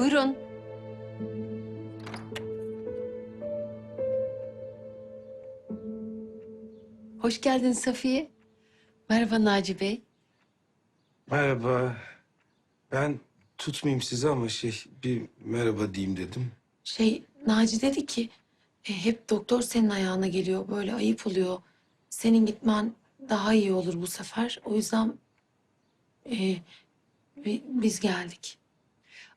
Buyurun. Hoş geldin Safiye. Merhaba Naci Bey. Merhaba. Ben tutmayayım sizi ama şey bir merhaba diyeyim dedim. Şey Naci dedi ki e, hep doktor senin ayağına geliyor böyle ayıp oluyor. Senin gitmen daha iyi olur bu sefer. O yüzden e, bi- biz geldik.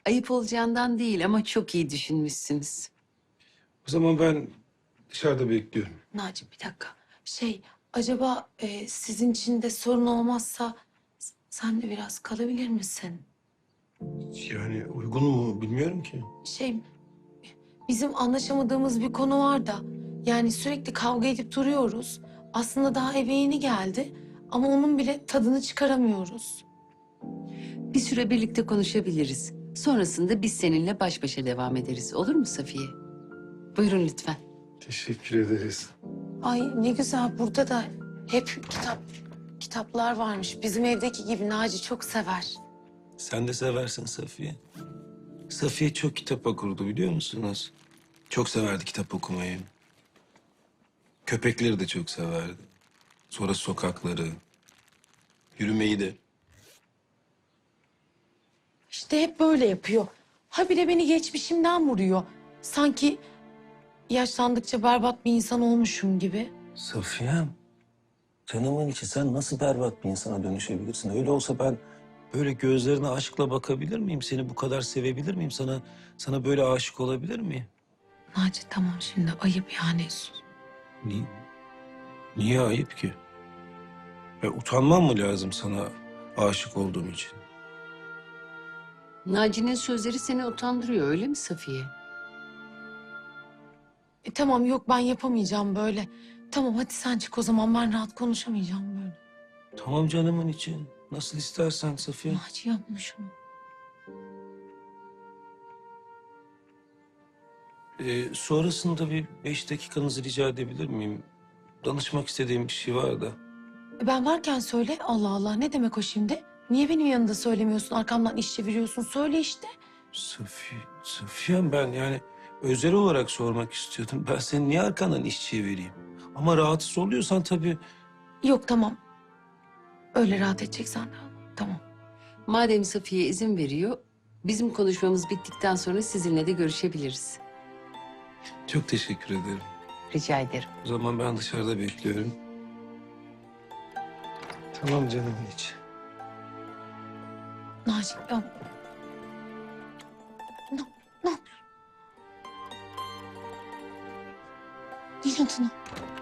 Ayıp olacağından değil ama çok iyi düşünmüşsünüz. O zaman ben dışarıda bekliyorum. Naci bir dakika. Şey acaba e, sizin için de sorun olmazsa s- sen de biraz kalabilir misin? Yani uygun mu bilmiyorum ki. Şey bizim anlaşamadığımız bir konu var da yani sürekli kavga edip duruyoruz. Aslında daha eve yeni geldi ama onun bile tadını çıkaramıyoruz. Bir süre birlikte konuşabiliriz. Sonrasında biz seninle baş başa devam ederiz. Olur mu Safiye? Buyurun lütfen. Teşekkür ederiz. Ay ne güzel burada da hep kitap kitaplar varmış. Bizim evdeki gibi Naci çok sever. Sen de seversin Safiye. Safiye çok kitap okurdu biliyor musunuz? Çok severdi kitap okumayı. Köpekleri de çok severdi. Sonra sokakları, yürümeyi de. İşte hep böyle yapıyor. Ha bir de beni geçmişimden vuruyor. Sanki yaşlandıkça berbat bir insan olmuşum gibi. Safiyem, canımın içi sen nasıl berbat bir insana dönüşebilirsin? Öyle olsa ben böyle gözlerine aşkla bakabilir miyim? Seni bu kadar sevebilir miyim? Sana sana böyle aşık olabilir miyim? Naci tamam şimdi ayıp yani. Niye, niye ayıp ki? Ya, utanmam mı lazım sana aşık olduğum için? Naci'nin sözleri seni utandırıyor öyle mi Safiye? E, tamam yok ben yapamayacağım böyle. Tamam hadi sen çık o zaman ben rahat konuşamayacağım böyle. Tamam canımın için. Nasıl istersen Safiye. Naci yapmış onu. Ee, sonrasında bir beş dakikanızı rica edebilir miyim? Danışmak istediğim bir şey var da. E, Ben varken söyle Allah Allah ne demek o şimdi? Niye benim yanında söylemiyorsun arkamdan iş çeviriyorsun söyle işte. Safiye, Safiye'm ben yani özel olarak sormak istiyordum. Ben senin niye arkandan iş çevireyim? Ama rahatsız oluyorsan tabii Yok tamam. Öyle rahat edeceksen tamam. Madem Safiye izin veriyor, bizim konuşmamız bittikten sonra sizinle de görüşebiliriz. çok teşekkür ederim. Rica ederim. O zaman ben dışarıda bekliyorum. Tamam canımın içi. Naci ya. Ne, ne yapıyorsun? İnadına. Hayret bir şey.